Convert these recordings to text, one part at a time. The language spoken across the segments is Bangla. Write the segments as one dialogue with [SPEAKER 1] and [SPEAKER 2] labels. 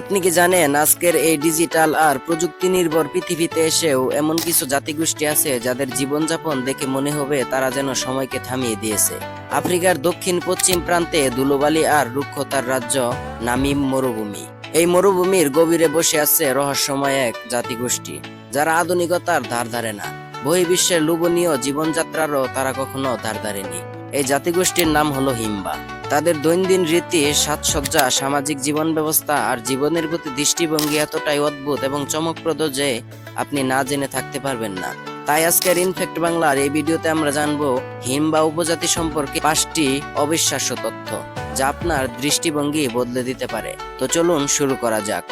[SPEAKER 1] আপনি কি জানেন আজকের এই ডিজিটাল আর প্রযুক্তি নির্ভর পৃথিবীতে এসেও এমন কিছু জাতিগোষ্ঠী আছে যাদের জীবনযাপন দেখে মনে হবে তারা যেন সময়কে থামিয়ে দিয়েছে? আফ্রিকার দক্ষিণ পশ্চিম প্রান্তে ধুলোবালি আর রুক্ষতার রাজ্য নামিম মরুভূমি। এই মরুভূমির গভীরে বসে আছে রহস্যময় এক জাতিগোষ্ঠী, যারা আধুনিকতার ধার ধারে না। বহির্বিশ্বের লোভনীয় জীবনযাত্রারও তারা কখনো ধার ধারেনি। এই জাতিগোষ্ঠীর নাম হলো হিম্বা। তাদের দৈনন্দিন রীতি, সাজসজ্জা, সামাজিক জীবন ব্যবস্থা আর জীবনের প্রতি দৃষ্টিভঙ্গি এতটাই অদ্ভুত এবং চমকপ্রদ যে আপনি না জেনে থাকতে পারবেন না। তাই আজকের ইনফেক্ট বাংলার এই ভিডিওতে আমরা জানব হিমবা উপজাতি সম্পর্কে পাঁচটি অবিশ্বাস্য তথ্য, যা আপনার দৃষ্টিভঙ্গি বদলে দিতে পারে। তো চলুন শুরু করা যাক।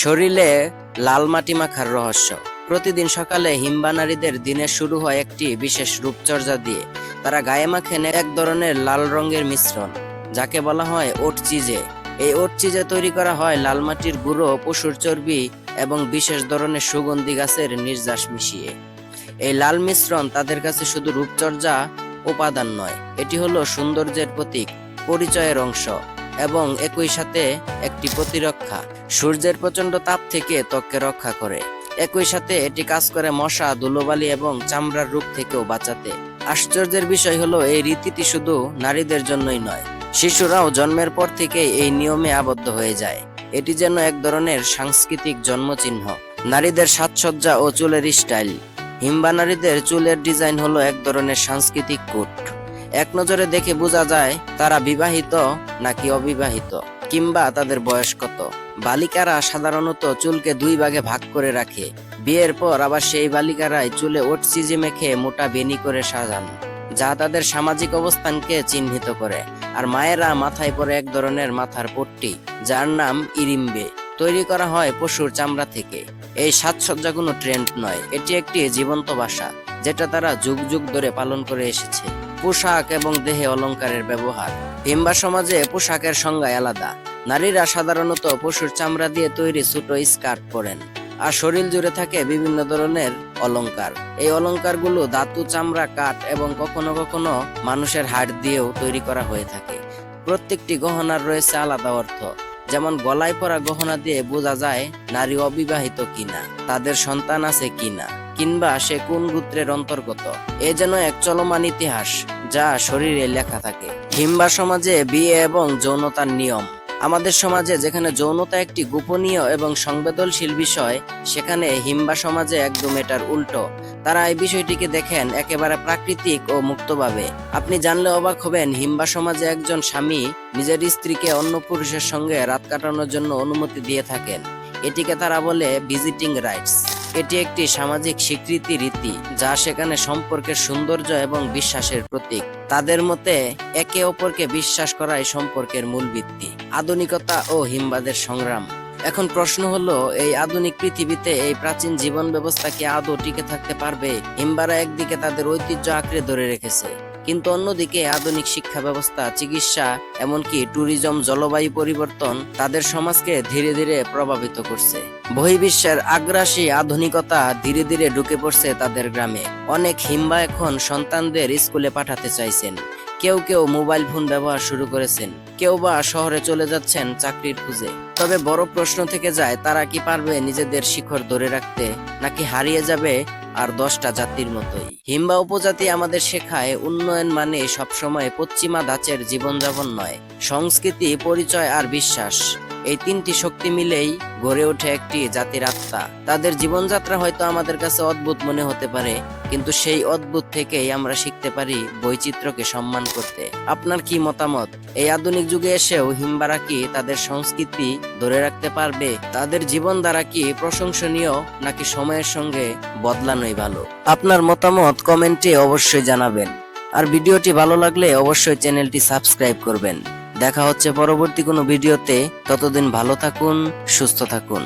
[SPEAKER 1] শরীরে লাল মাটি মাখার রহস্য। প্রতিদিন সকালে হিম্বা নারীদের দিনের শুরু হয় একটি বিশেষ রূপচর্চা দিয়ে। তারা গায়ে মাখেন এক ধরনের লাল রঙের মিশ্রণ, যাকে বলা হয় ওট চিজে। এই ওট চিজে তৈরি করা হয় লাল মাটির গুঁড়ো, পশুর চর্বি এবং বিশেষ ধরনের সুগন্ধি গাছের নির্যাস মিশিয়ে। এই লাল মিশ্রণ তাদের কাছে শুধু রূপচর্চা উপাদান নয়, এটি হলো সৌন্দর্যের প্রতীক, পরিচয়ের অংশ এবং একই সাথে একটি প্রতিরক্ষা। সূর্যের প্রচণ্ড তাপ থেকে ত্বককে রক্ষা করে। একই সাথে এটি কাজ করে মশা, ধুলোবালি এবং চামড়ার রোগ থেকেও বাঁচাতে। আশ্চর্যের বিষয় হলো, এই রীতিটি শুধু নারীদের জন্যই নয়, শিশুরাও জন্মের পর থেকে এই নিয়মে আবদ্ধ হয়ে যায়। এটি যেন এক ধরনের সাংস্কৃতিক জন্মচিহ্ন। নারীদের সাজসজ্জা ও চুলের স্টাইল। হিম্বা নারীদের চুলের ডিজাইন হলো এক ধরনের সাংস্কৃতিক কোট। এক নজরে দেখে বোঝা যায়, তারা বিবাহিত নাকি অবিবাহিত। কিংবা তাদের বয়স কত? বালিকারা সাধারণত চুলকে দুই ভাগে ভাগ করে রাখে। বিয়ের পর আবার সেই বালিকারাই চুলে ওট চিজে মেখে মোটা বেনি করে সাজান, যা তাদের সামাজিক অবস্থানকে চিহ্নিত করে। আর মায়েরা মাথায় পরে এক ধরনের মাথার পট্টি, যার নাম ইরিম্বে। তৈরি করা হয় পশুর চামড়া থেকে। এই সাজসজ্জা কোনো ট্রেন্ড নয়, এটি একটি জীবন্ত ভাষা যেটা তারা যুগ যুগ ধরে পালন করে এসেছে। পোশাক এবং দেহে অলংকারের ব্যবহার। হিম্বা সমাজে পোশাকের সংজ্ঞা আলাদা। নারীরা সাধারণত পশুর চামড়া দিয়ে তৈরি ছোট স্কার্ট পরেন আর শরীর জুড়ে থাকে বিভিন্ন ধরনের অলংকার এই অলংকারগুলো ধাতু, চামড়া, কাঠ এবং কখনো কখনো মানুষের হাড় দিয়েও তৈরি করা হয়ে থাকে। প্রত্যেকটি গহনার রয়েছে আলাদা অর্থ, যেমন গলায় পরা গহনা দিয়ে বোঝা যায় নারী অবিবাহিত কিনা, তাদের সন্তান আছে কিনা। কিংবা সে কোন গোত্রের অন্তর্গত, এ যেন এক চলমান ইতিহাস যা শরীরে লেখা থাকে। হিম্বা সমাজে বিয়ে এবং যৌনতার নিয়ম। আমাদের সমাজে যেখানে যৌনতা একটি গোপনীয় এবং সংবেদনশীল বিষয়, সেখানে হিম্বা সমাজে একদম এটার উল্টো। তারা এই বিষয়টিকে দেখেন একেবারে প্রাকৃতিক ও মুক্তভাবে। আপনি জানলে অবাক হবেন, হিম্বা সমাজে একজন স্বামী নিজের স্ত্রীকে অন্য পুরুষের সঙ্গে রাত কাটানোর জন্য অনুমতি দিয়ে থাকেন। এটিকে তারা বলে ভিজিটিং রাইটস। এটি একটি সামাজিক স্বীকৃতি রীতি, যা সেখানে সম্পর্কের সৌন্দর্য এবং বিশ্বাসের প্রতীক। তাদের মতে, একে অপরকে বিশ্বাস করাই সম্পর্কের মূল ভিত্তি। আধুনিকতা ও হিমবাদের সংগ্রাম। এখন প্রশ্ন হলো, এই আধুনিক পৃথিবীতে এই প্রাচীন জীবন ব্যবস্থা কি আদৌ টিকে থাকতে পারবে? হিমবারা একদিকে তাদের ঐতিহ্য আঁকড়ে ধরে রেখেছে। কিন্তু অন্যদিকে আধুনিক শিক্ষা ব্যবস্থা চিকিৎসা, এমনকি ট্যুরিজম, জলবায়ু পরিবর্তন তাদের সমাজকে ধীরে ধীরে প্রভাবিত করছে। বহির্বিশ্বের আগ্রাসী আধুনিকতা ধীরে ধীরে ঢুকে পড়ছে তাদের গ্রামে। অনেক হিম্বা এখন সন্তানদের স্কুলে পাঠাতে চাইছেন। কেউ কেউ মোবাইল ফোন ব্যবহার শুরু করেছেন। কেউ বা শহরে চলে যাচ্ছেন চাকরির খুঁজে। তবে বড় প্রশ্ন থেকে যায়, তারা কি পারবে নিজেদের শিখর ধরে রাখতে? নাকি হারিয়ে যাবে আর দশটা জাতির মতোই? হিম্বা উপজাতি আমাদের শেখায় উন্নয়ন মানে সবসময় পশ্চিমা ধাঁচের জীবনযাপন নয়। সংস্কৃতি, পরিচয় আর বিশ্বাস। এই তিনটি শক্তি মিলেই গড়ে ওঠে একটি জাতির আত্মা। তাদের জীবনযাত্রা হয়তো আমাদের কাছে অদ্ভুত মনে হতে পারে, কিন্তু সেই অদ্ভুত থেকেই আমরা শিখতে পারি বৈচিত্র্যকে সম্মান করতে। আপনার কি মতামত? এই আধুনিক যুগে এসেও হিমবারা কি তাদের সংস্কৃতি ধরে রাখতে পারবে? তাদের জীবন দ্বারা কি প্রশংসনীয়, নাকি সময়ের সঙ্গে বদলানোই ভালো? আপনার মতামত কমেন্টে অবশ্যই জানাবেন। আর ভিডিওটি ভালো লাগলে অবশ্যই চ্যানেলটি সাবস্ক্রাইব করবেন। দেখা হচ্ছে পরবর্তী কোনো ভিডিওতে। ততদিন ভালো থাকুন সুস্থ থাকুন।